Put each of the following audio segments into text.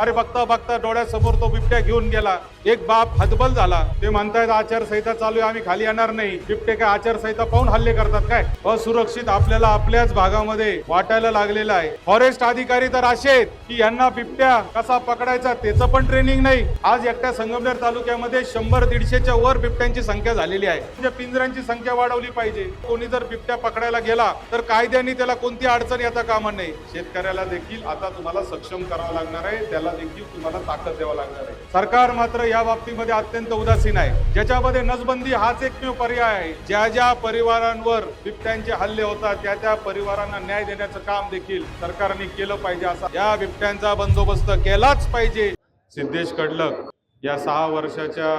अरे बघता बघता डोळ्यासमोर तो बिबट्या घेऊन गेला. एक बाप हतबल झाला. ते म्हणतायत आचारसंहिता चालू आहे आम्ही खाली येणार नाही. बिबटे काय आचारसंहिता पाहून हल्ले करतात काय? असुरक्षित आपल्याला आपल्याच भागामध्ये वाटायला लागलेलं आहे. फॉरेस्ट अधिकारी तर असे आहेत की यांना बिबट्या कसा पकडायचा त्याचं पण ट्रेनिंग नाही. आज एकट्या संगमनेर तालुक्यामध्ये शंभर दीडशेच्या वर बिबट्यांची संख्या झालेली आहे. म्हणजे पिंजऱ्यांची संख्या वाढवली पाहिजे. कोणी जर बिबट्या पकडायला गेला तर कायद्याने त्याला कोणती अडचण येता कामा नाही. शेतकऱ्याला देखील आता तुम्हाला सक्षम करावं लागणार आहे. त्याला देखील तुम्हाला ताकद द्यावं लागणार आहे. सरकार मात्र या बाबतीमध्ये अत्यंत उदासीन आहे. ज्याच्यामध्ये नसबंदी हाच एकमेव पर्याय आहे. ज्या ज्या परिवारांवर बिबट्यांचे हल्ले होतात त्या त्या परिवारांना न्याय देण्याचं काम देखील सरकारने केलं पाहिजे असा या बिबट्यांचा बंदोबस्त केलाच पाहिजे. सिद्धेश कडलक या सहा वर्षाच्या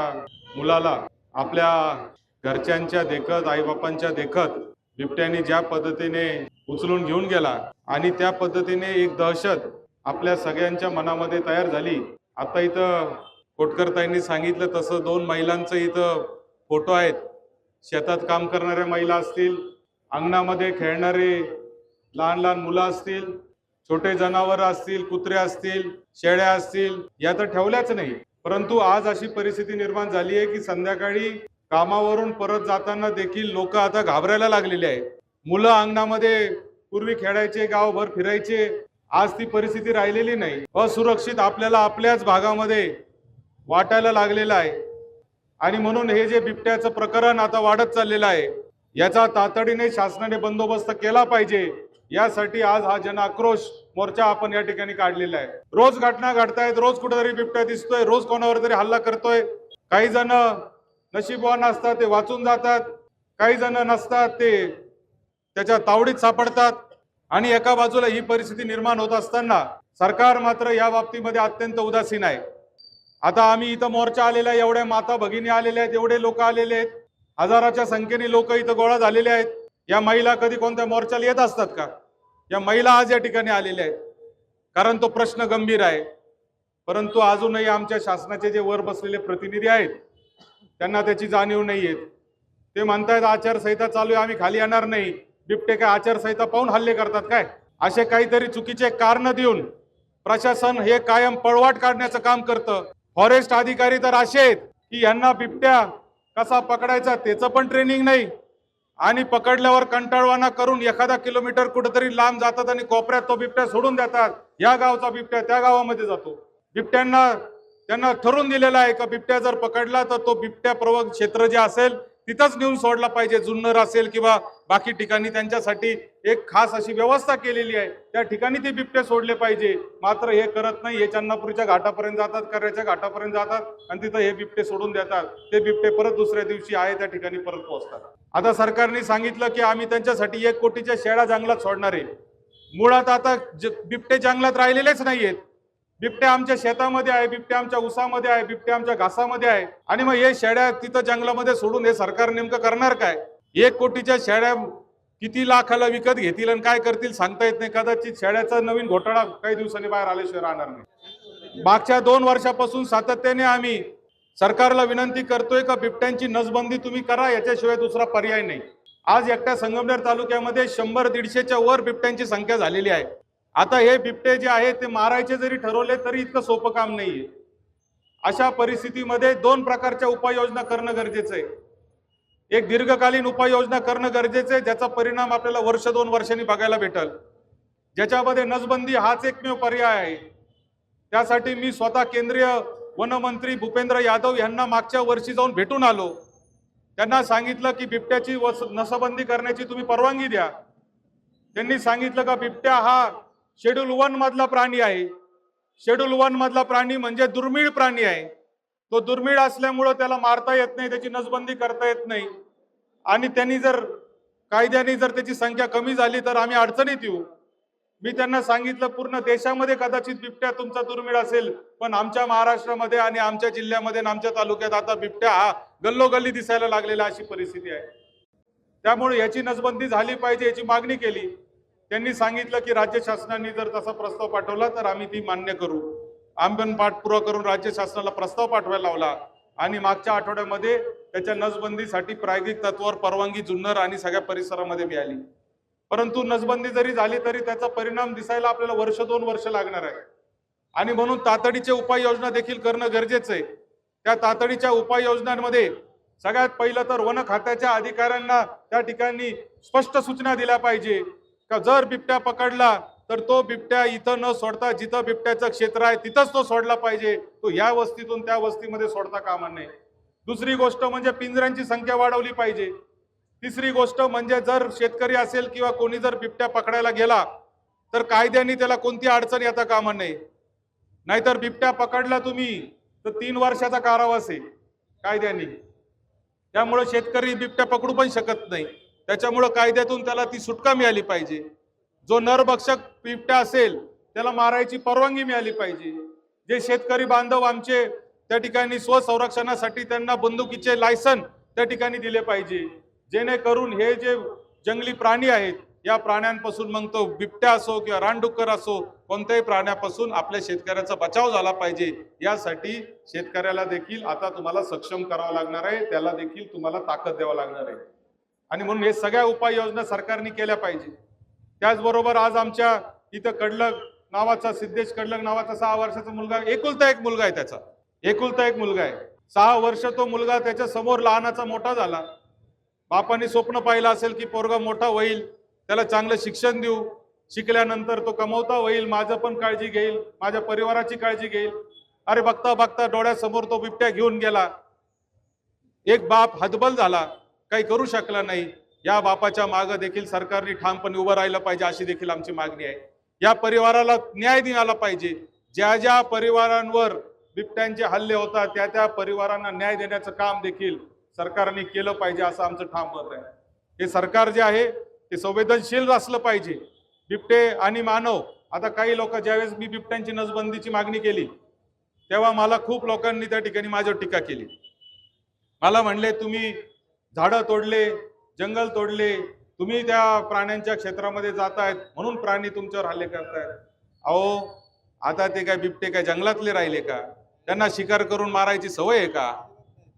मुलाला आपल्या घरच्यांच्या देखत आईबापांच्या देखत बिबट्याने ज्या पद्धतीने उचलून घेऊन गेला आणि त्या पद्धतीने एक दहशत आपल्या सगळ्यांच्या मनामध्ये तयार झाली. आता इथं कोटकरताईंनी सांगितलं तसं दोन महिलांचं इथं फोटो आहेत. शेतात काम करणाऱ्या महिला असतील अंगणामध्ये खेळणारे लहान लहान मुलं असतील छोटे जनावर असतील कुत्रे असतील शेळ्या असतील या तर ठेवल्याच नाही. परंतु आज अशी परिस्थिती निर्माण झाली आहे की संध्याकाळी कामावरून परत जाताना देखील लोक आता घाबरायला लागलेले आहेत. मुलं अंगणामध्ये पूर्वी खेळायचे गावभर फिरायचे आज ती परिस्थिती राहिलेली नाही. असुरक्षित आपल्याला आपल्याच भागामध्ये वाटायला लागलेलं आहे. आणि म्हणून हे जे बिबट्याचं प्रकरण आता वाढत चाललेलं आहे याचा तातडीने शासनाने बंदोबस्त केला पाहिजे. यासाठी आज हा जन आक्रोश मोर्चा आपण या ठिकाणी काढलेला आहे. रोज घटना घडतायत रोज कुठेतरी बिबट्या दिसतोय रोज कोणावर तरी हल्ला करतोय. काही जण नशीबवान असतात ते वाचून जातात. काही जण नसतात ते त्याच्या तावडीत सापडतात. आणि एका बाजूला ही परिस्थिती निर्माण होत असताना सरकार मात्र या बाबतीमध्ये अत्यंत उदासीन आहे. आता आम्ही इथं मोर्चा आलेला आहे एवढ्या माता भगिनी आलेल्या आहेत एवढे लोक आलेले आहेत. हजाराच्या संख्येने लोक इथं गोळा झालेले आहेत. या महिला कधी कोणत्या मोर्चाला येत असतात का? या महिला आज या ठिकाणी आलेल्या आहेत. कारण तो प्रश्न गंभीर आहे. परंतु अजूनही आमच्या शासनाचे जे वर बसलेले प्रतिनिधी आहेत त्यांना त्याची जाणीव नाही येत ते म्हणतायत आचारसंहिता चालू आहे आम्ही खाली येणार नाही. बिबटे काय आचारसंहिता पाहून हल्ले करतात काय? असे काहीतरी चुकीचे कारण देऊन प्रशासन हे कायम पळवाट काढण्याचं काम करतं. फॉरेस्ट अधिकारी तर असे आहेत की यांना बिबट्या कसा पकडायचा त्याचं पण ट्रेनिंग नाही. आणि पकडल्यावर कंटाळवाना करून एखादा किलोमीटर कुठेतरी लांब जातात आणि कोपऱ्यात तो बिबट्या सोडून देतात. या गावचा बिबट्या त्या गावामध्ये जातो. बिबट्यांना त्यांना ठरवून दिलेला आहे का बिबट्या जर पकडला तर तो बिबट्या प्रवक क्षेत्र जे असेल तिथंच नेऊन सोडला पाहिजे. जुन्नर असेल किंवा बाकी ठिकाणी त्यांच्यासाठी एक खास अशी व्यवस्था केलेली आहे. त्या ठिकाणी ते बिबटे सोडले पाहिजे. मात्र हे करत नाही. हे चन्नापूरच्या घाटापर्यंत जातात कर्याच्या घाटापर्यंत जातात आणि तिथं हे बिबटे सोडून देतात. ते बिबटे परत दुसऱ्या दिवशी आहे त्या ठिकाणी परत पोहोचतात. आता सरकारने सांगितलं की आम्ही त्यांच्यासाठी एक कोटीच्या शेळ्या जंगलात सोडणार आहे. मुळात आता बिबटे जंगलात राहिलेलेच नाहीयेत. बिबटे आमच्या शेतामध्ये आहे बिबटे आमच्या उसामध्ये आहे बिबटे आमच्या घासामध्ये आहे. आणि मग हे शेड्या तिथं जंगलामध्ये सोडून हे सरकार नेमकं करणार काय? एक कोटीच्या शेळ्या किती लाखाला विकत घेतील आणि काय करतील सांगता येत नाही. कदाचित शेड्याचा नवीन घोटाळा काही दिवसांनी बाहेर आल्याशिवाय राहणार नाही. मागच्या दोन वर्षापासून सातत्याने आम्ही सरकारला विनंती करतोय का बिबट्यांची नसबंदी तुम्ही करा याच्याशिवाय दुसरा पर्याय नाही. आज एकट्या संगमनेर तालुक्यामध्ये शंभर दीडशेच्या वर बिबट्यांची संख्या झालेली आहे. आता हे बिबटे जे आहे ते मारायचे जरी ठरवले तरी इतकं सोपं काम नाहीये. अशा परिस्थितीमध्ये दोन प्रकारच्या उपाययोजना करणं गरजेचं आहे. एक दीर्घकालीन उपाययोजना करणं गरजेचं आहे ज्याचा परिणाम आपल्याला वर्ष दोन वर्षांनी बघायला भेटल. ज्याच्यामध्ये नसबंदी हाच एकमेव पर्याय आहे. त्यासाठी मी स्वतः केंद्रीय वनमंत्री भूपेंद्र यादव यांना मागच्या वर्षी जाऊन भेटून आलो. त्यांना सांगितलं की बिबट्याची वस नसबंदी करण्याची तुम्ही परवानगी द्या. त्यांनी सांगितलं का बिबट्या हा शेड्यूल वन मधला प्राणी आहे. शेड्यूल वन मधला प्राणी म्हणजे दुर्मिळ प्राणी आहे. तो दुर्मिळ असल्यामुळं त्याला मारता येत नाही त्याची नसबंदी करता येत नाही. आणि त्यांनी जर कायद्याने जर त्याची संख्या कमी झाली तर आम्ही अडचणीत येऊ. मी त्यांना सांगितलं पूर्ण देशामध्ये कदाचित बिबट्या तुमचा दुर्मिळ असेल पण आमच्या महाराष्ट्रामध्ये आणि आमच्या जिल्ह्यामध्ये आणि आमच्या तालुक्यात आता बिबट्या हा गल्लोगल्ली दिसायला लागलेला अशी परिस्थिती आहे. त्यामुळे याची नसबंदी झाली पाहिजे याची मागणी केली. त्यांनी सांगितलं की राज्य शासनाने जर तसा प्रस्ताव पाठवला तर आम्ही ती मान्य करू. आंबन पाठपुरा करून राज्य शासनाला प्रस्ताव पाठवायला लावला. आणि मागच्या आठवड्यामध्ये त्याच्या नसबंदीसाठी प्रायोगिक तत्वावर परवानगी जुन्नर आणि सगळ्या परिसरामध्ये मिळाली परंतु नसबंदी जरी झाली तरी त्याचा परिणाम दिसायला आपल्याला वर्ष दोन वर्ष लागणार आहे. आणि म्हणून तातडीचे उपाययोजना देखील करणं गरजेचं आहे. त्या तातडीच्या उपाययोजनांमध्ये सगळ्यात पहिलं तर वन खात्याच्या अधिकाऱ्यांना त्या ठिकाणी स्पष्ट सूचना दिल्या पाहिजे. का जर बिबट्या पकडला तर तो बिबट्या इथं न सोडता जिथं बिबट्याचं क्षेत्र आहे तिथंच तो सोडला पाहिजे. तो या वस्तीतून त्या वस्तीमध्ये सोडता कामा नये. दुसरी गोष्ट म्हणजे पिंजऱ्यांची संख्या वाढवली पाहिजे. तिसरी गोष्ट म्हणजे जर शेतकरी असेल किंवा कोणी जर बिबट्या पकडायला गेला तर कायद्याने त्याला कोणती अडचण येता कामा नये. नाहीतर बिबट्या पकडला तुम्ही तर तीन वर्षाचा कारावास आहे कायद्याने. त्यामुळे शेतकरी बिबट्या पकडू पण शकत नाही. त्याच्यामुळं कायद्यातून त्याला ती सुटका मिळाली पाहिजे. जो नरभक्षक बिबट्या असेल त्याला मारायची परवानगी मिळाली पाहिजे. जे शेतकरी बांधव आमचे त्या ठिकाणी स्वसंरक्षणासाठी त्यांना बंदुकीचे लायसन त्या ठिकाणी दिले पाहिजे. जेणेकरून हे जे जंगली प्राणी आहेत या प्राण्यांपासून मग तो बिबट्या असो किंवा रानडुक्कर असो कोणत्याही प्राण्यापासून आपल्या शेतकऱ्याचा बचाव झाला पाहिजे. यासाठी शेतकऱ्याला देखील आता तुम्हाला सक्षम करावं लागणार आहे. त्याला देखील तुम्हाला ताकद द्यावं लागणार आहे. आणि म्हणून हे सगळ्या उपाययोजना सरकारने केल्या पाहिजे. त्याचबरोबर आज आमच्या इथं कडलग नावाचा सिद्धेश कडलग नावाचा सहा वर्षाचा मुलगा एकुलता एक मुलगा आहे त्याचा. एकुलता एक मुलगा आहे. सहा वर्ष तो मुलगा त्याच्यासमोर लहानाचा मोठा झाला. बापाने स्वप्न पाहिलं असेल की पोरगा मोठा होईल त्याला चांगलं शिक्षण देऊ. शिकल्यानंतर तो कमवता होईल माझं पण काळजी घेईल माझ्या परिवाराची काळजी घेईल. अरे बघता बघता डोळ्यासमोर तो बिबट्या घेऊन गेला. एक बाप हतबल झाला. काही करू शकला नाही. या बापाच्या मागं देखील सरकारने ठामपणे उभं राहिलं पाहिजे अशी देखील आमची मागणी आहे. या परिवाराला न्याय देण्याला पाहिजे. ज्या ज्या परिवारांवर बिबट्यांचे हल्ले होतात त्या त्या परिवारांना न्याय देण्याचं काम देखील सरकारने केलं पाहिजे असं आमचं ठाम मत आहे. हे सरकार जे आहे ते संवेदनशील असलं पाहिजे. बिबटे आणि मानव आता काही लोक ज्यावेळेस मी बिबट्यांची नसबंदीची मागणी केली तेव्हा मला खूप लोकांनी त्या ठिकाणी माझ्यावर टीका केली. मला म्हणले तुम्ही झाडं तोडले जंगल तोडले तुम्ही त्या प्राण्यांच्या क्षेत्रामध्ये जात आहेत म्हणून प्राणी तुमच्यावर हल्ले करतायत. अहो आता ते काय बिबटे काय जंगलातले राहिले का? त्यांना शिकार करून मारायची सवय आहे का?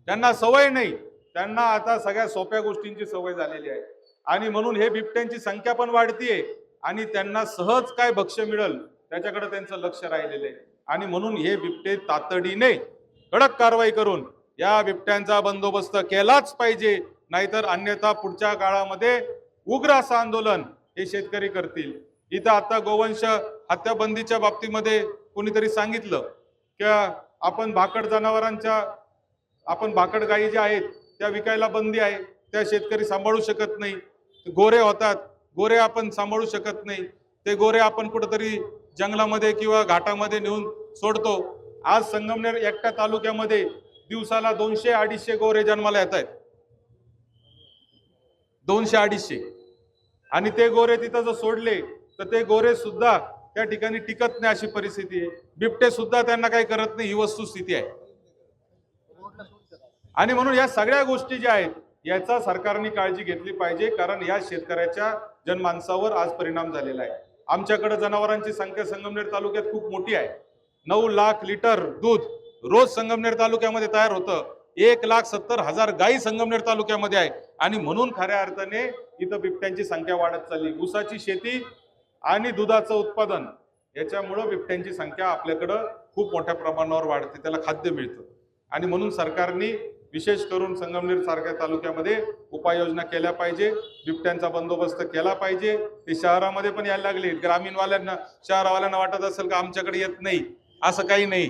त्यांना सवय नाही. त्यांना आता सगळ्या सोप्या गोष्टींची सवय झालेली आहे. आणि म्हणून हे बिबट्यांची संख्या पण वाढतीये. आणि त्यांना सहज काय भक्ष्य मिळेल त्याच्याकडे त्यांचं लक्ष राहिलेलं आहे. आणि म्हणून हे बिबटे तातडीने कडक कारवाई करून या बिबट्यांचा बंदोबस्त केलाच पाहिजे नाहीतर अन्यथा पुढच्या काळामध्ये उग्र असं आंदोलन हे शेतकरी करतील. इथं आता गोवंश हत्याबंदीच्या बाबतीमध्ये कोणीतरी सांगितलं की आपण भाकड जनावरांच्या आपण भाकड गायी ज्या आहेत त्या विकायला बंदी आहे त्या शेतकरी सांभाळू शकत नाही. गोरे होतात गोरे आपण सांभाळू शकत नाही. ते गोरे आपण कुठंतरी जंगलामध्ये किंवा घाटामध्ये नेऊन सोडतो. आज संगमनेर एकट्या तालुक्यामध्ये दिवसाला दोनशे अडीचशे गोरे जन्माला येत आहेत. दोनशे अडीचशे. आणि ते गोरे तिथं जर सोडले तर ते गोरे सुद्धा त्या ठिकाणी टिकत नाही अशी परिस्थिती आहे. बिबटे सुद्धा त्यांना काही करत नाही ही वस्तुस्थिती आहे. आणि म्हणून या सगळ्या गोष्टी ज्या आहेत याचा सरकारने काळजी घेतली पाहिजे कारण या शेतकऱ्याच्या जनमानसावर आज परिणाम झालेला आहे. आमच्याकडे जनावरांची संख्या संगमनेर तालुक्यात खूप मोठी आहे. नऊ लाख लिटर दूध रोज संगमनेर तालुक्यामध्ये तयार होतं. एक लाख सत्तर हजार गायी संगमनेर तालुक्यामध्ये आहे. आणि म्हणून खऱ्या अर्थाने इथं बिबट्यांची संख्या वाढत चालली. ऊसाची शेती आणि दुधाचं उत्पादन याच्यामुळं बिबट्यांची संख्या आपल्याकडं खूप मोठ्या प्रमाणावर वाढते. त्याला खाद्य मिळतं. आणि म्हणून सरकारने विशेष करून संगमनेर सारख्या तालुक्यामध्ये उपाययोजना केल्या पाहिजे. बिबट्यांचा बंदोबस्त केला पाहिजे. ते शहरामध्ये पण यायला लागले ग्रामीणवाल्यांना शहरवाल्यांना वाटत असेल का आमच्याकडे येत नाही? असं काही नाही.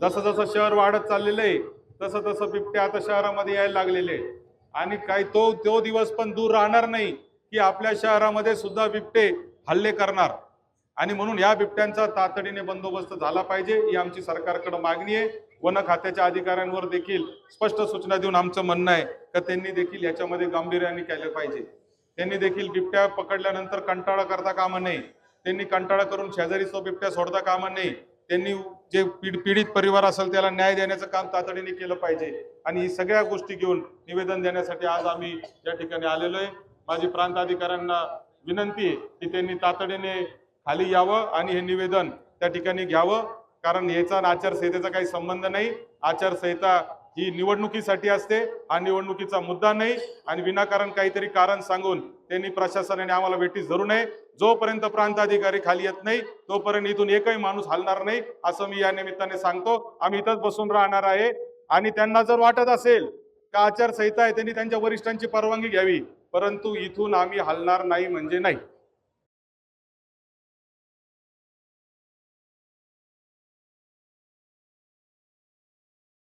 जसं जसं शहर वाढत चाललेलं आहे तसं तसं बिबट्या आता शहरामध्ये यायला लागलेले आहे. आणि काही तो तो दिवस पण दूर राहणार नाही की आपल्या शहरामध्ये सुद्धा बिबटे हल्ले करणार. आणि म्हणून या बिबट्यांचा तातडीने बंदोबस्त झाला पाहिजे ही आमची सरकारकडे मागणी आहे. वन खात्याच्या अधिकाऱ्यांवर देखील स्पष्ट सूचना देऊन आमचं म्हणणं आहे का त्यांनी देखील याच्यामध्ये गांभीर्याने केलं पाहिजे. त्यांनी देखील बिबट्या पकडल्यानंतर कंटाळा करता कामा नये. त्यांनी कंटाळा करून शेजारी तो बिबट्या सोडता कामा नये. त्यांनी जे पीड पीडित परिवार असेल त्याला न्याय देण्याचं काम तातडीने केलं पाहिजे. आणि ही सगळ्या गोष्टी घेऊन निवेदन देण्यासाठी आज आम्ही या ठिकाणी आलेलो आहे. माझी प्रांत अधिकाऱ्यांना विनंती आहे की त्यांनी तातडीने खाली यावं आणि हे निवेदन त्या ठिकाणी घ्यावं. कारण याचा आणि आचारसंहितेचा काही संबंध नाही. आचारसंहिता ही निवडणुकीसाठी असते. हा निवडणुकीचा मुद्दा नाही. आणि विनाकारण काहीतरी कारण सांगून त्यांनी प्रशासनाने आम्हाला वेटीस धरू नये. जोपर्यंत प्रांताधिकारी खाली येत नाही तोपर्यंत इथून एकही माणूस हलणार नाही असं मी या निमित्ताने सांगतो. आम्ही इथंच बसून राहणार आहे. आणि त्यांना जर वाटत असेल का आचारसंहिता आहे त्यांनी त्यांच्या वरिष्ठांची परवानगी घ्यावी. परंतु इथून आम्ही हलणार नाही म्हणजे नाही.